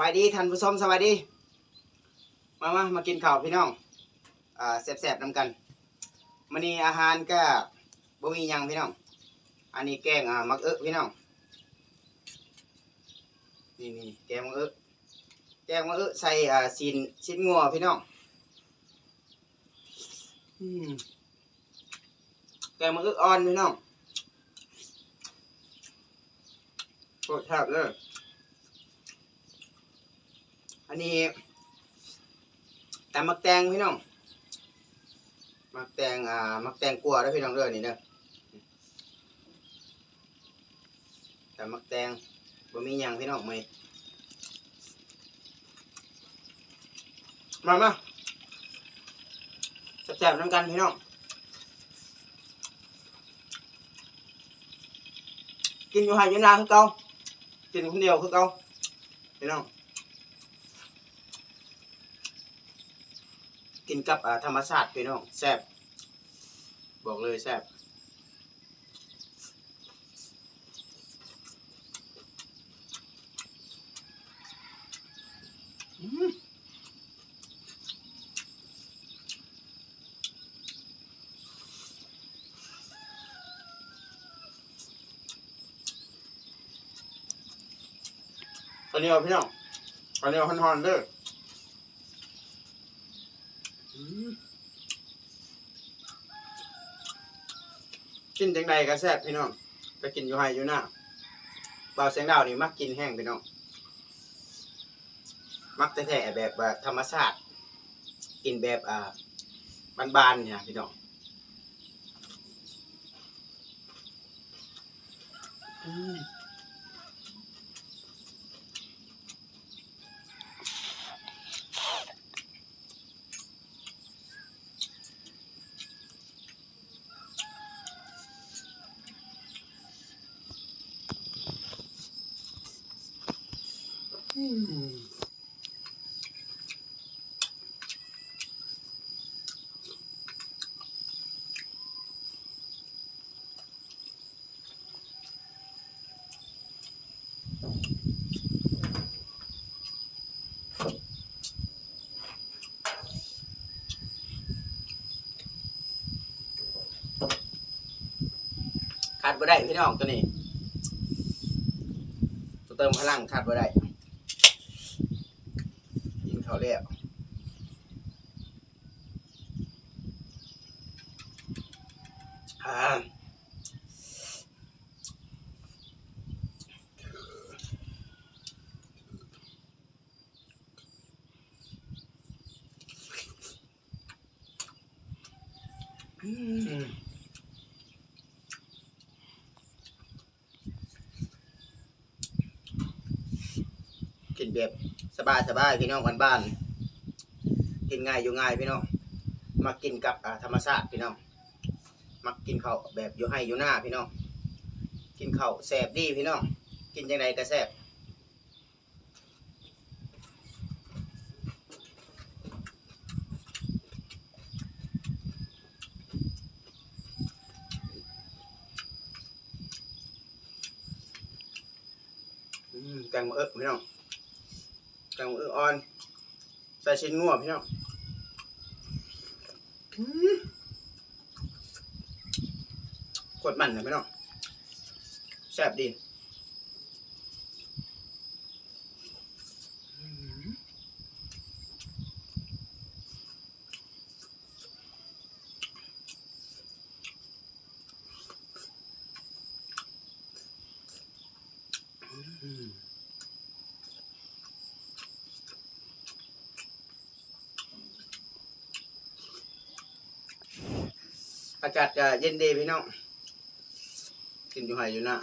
บายดีท่านผู้ชมสบายดี มามามากินข้าวพี่น้อง อ่าแซ่บๆนำกันมื้อนี้อาหารก็บ่มีหยังพี่น้อง อันนี้แกงอ่ามักเอะพี่น้อง นี่นี่แกงมักเอะแกงมักเอะใส่อ่าชิ้นชิ้นงัวพี่น้องแกงมักเอะอ่อนพี่น้องโคตรแซ่บเลย อันนี้แต่มักแตงพี่น้องมักแตงอ่ามักแตงกลัวเด้อพี่น้องเด้อนี่เด้อแต่มักแตงบ่มีหยังพี่น้องมื้อมามาแซ่บๆน้ำกันพี่น้องกินอยู่ไห้อยู่นาคือเก่ากินคนเดียวคือเก่าพี่น้อง กินกับธรรมชาติพี่น้องแซ่บบอกเลยแซ่บอืมตอนนี้เอาพี่น้องตอนนี้เอาฮอนๆเด้อม กินจังใดก็แซ่บพี่น้องก็กินอยู่ไห้อยู่หน้าเบ่าวแสงดาวนี่มักกินแห้งพี่น้องมักแต่แท้ๆแบบธรรมชาติกินแบบอ่าบานๆเนี่ยพี่น้องอืม ขาดบ่ได้พี่น้องตัวนี้ตัวเติมพลังขาดบ่ได้ กินข้าแล้วอ่าอืมกินแบบ สบายสบายพี่น้องบ้านบ้าน กินง่ายอยู่ง่ายพี่น้องมากินกับธรรมชาติพี่น้องมักกินข้าวแบบอยู่ให้อยู่หน้าพี่น้องกินข้าวแซ่บดีพี่น้องกินยังไงก็แซ่บแกงมะเอิ๊กพี่น้อง แกงอืออ่อน ใส่ชิ้นงัวพี่น้องกดมันนะพี่น้องแซ่บดี อากาศจะเย็นดีพี่น้องกินอยู่ไห้อยู่นะ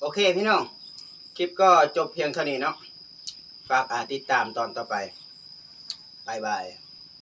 โอเคพี่น้อง คลิปก็จบเพียงเท่านี้เนาะฝากอาติดตามตอนต่อไปบายบาย